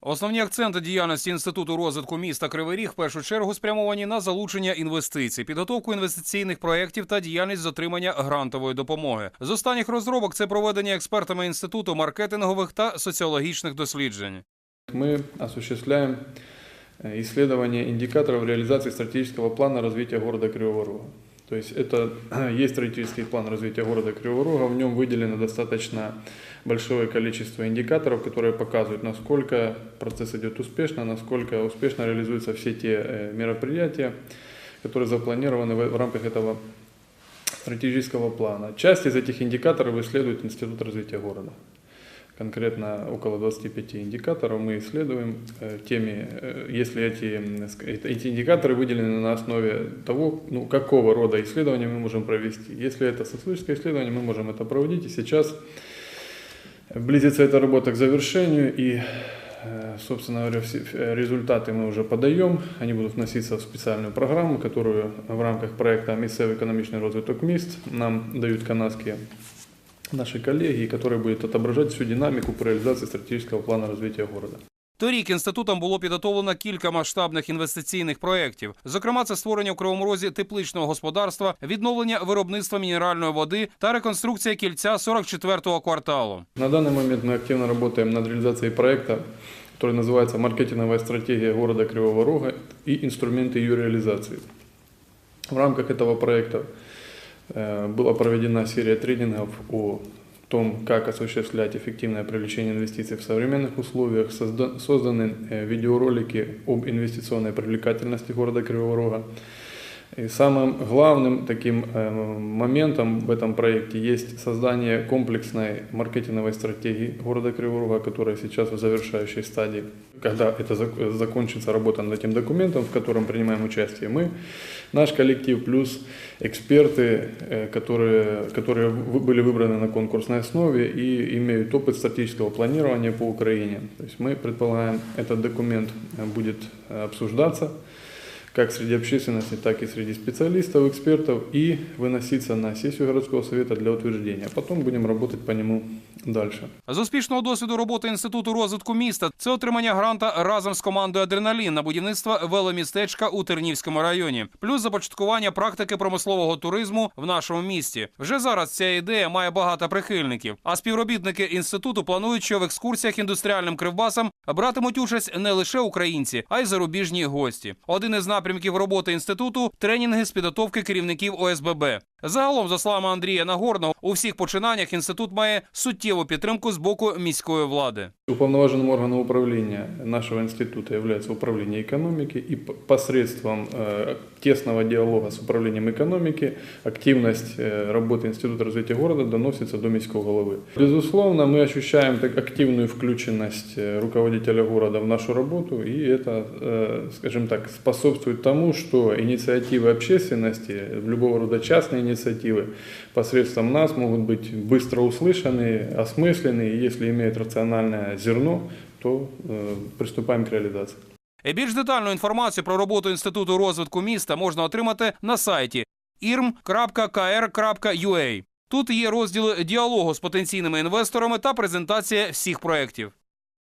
Основні акценти діяльності інституту розвитку міста Кривий Ріг в першу чергу спрямовані на залучення інвестицій, підготовку інвестиційних проєктів та діяльність з отримання грантової допомоги. З останніх розробок це проведення експертами інституту маркетингових та соціологічних досліджень. Мы осуществляем э, исследование индикаторов реализации стратегического плана развития города Кривого Рога. То есть это есть стратегический план развития города Кривого Рога, в нем выделено достаточно большое количество индикаторов, которые показывают, насколько процесс идет успешно, насколько успешно реализуются все те э, мероприятия, которые запланированы в в рамках этого стратегического плана. Часть из этих индикаторов исследует Институт развития города конкретно около 25 индикаторов мы исследуем э, теми, э, если эти, м, ск- эт- эти индикаторы выделены на основе того, ну, какого рода исследования мы можем провести. Если это социологическое исследование, мы можем это проводить. И сейчас близится эта работа к завершению, и, э, собственно говоря, все э, результаты мы уже подаем. Они будут вноситься в специальную программу, которую в рамках проекта «Місцевий економічний розвиток міст» нам дают канадские наши коллеги, который будет отображать всю динамику по реализации стратегического плана развития города. Торік інститутом було підготовлено кілька масштабних інвестиційних проєктів. Зокрема, це створення в Кривому Розі тепличного господарства, відновлення виробництва мінеральної води та реконструкція кільця 44-го кварталу. На данный момент мы активно работаем над реализацией проекта, который называется «Маркетинговая стратегия города Кривого Рога и инструменты ее реализации». В рамках этого проекта э, была проведена серия тренингов о том, как осуществлять эффективное привлечение инвестиций в современных условиях, Созда- созданы э, видеоролики об инвестиционной привлекательности города Кривого Рога. И самым главным таким э, моментом в этом проекте есть создание комплексной маркетинговой стратегии города Кривого Рога, которая сейчас в завершающей стадии. Когда это зак- закончится работа над этим документом, в котором принимаем участие мы, наш коллектив, плюс эксперты, э, которые, которые были выбраны на конкурсной основе и имеют опыт стратегического планирования по Украине. То есть мы предполагаем, этот документ э, будет обсуждаться как среди общественности, так и среди специалистов, экспертов и выноситься на сессию городского совета для утверждения. Потом будем работать по нему дальше. З успішного досвіду роботи інституту розвитку міста це отримання гранта разом з командою Адреналін на будівництво веломістечка у Тернівському районі, плюс започаткування практики промислового туризму в нашому місті. Вже зараз ця ідея має багато прихильників. А співробітники інституту планують, що в екскурсіях індустріальним кривбасам братимуть участь не лише українці, а й зарубіжні гості. Один із напрямків роботи інституту тренінги з підготовки керівників ОСББ. Загалом, за словами Андрія Нагорного, у всіх починаннях інститут має суттєву підтримку з боку міської влади. Уполноваженным органом управления нашего института является управление экономики и п- посредством э, тесного диалога с управлением экономики активность э, работы Института развития города доносится до міського головы. Безусловно, мы ощущаем так активную включенность э, руководителя города в нашу работу, и это, э, скажем так, способствует тому, что инициативы общественности, любого рода частные инициативы посредством нас могут быть быстро услышаны, осмыслены, и если имеют рациональное зерно, то э, приступаем к реализации. І більш детальну інформацію про роботу інституту розвитку міста можна отримати на сайті irm.kr.ua. Тут є розділи діалогу з потенційними інвесторами та презентація всіх проєктів.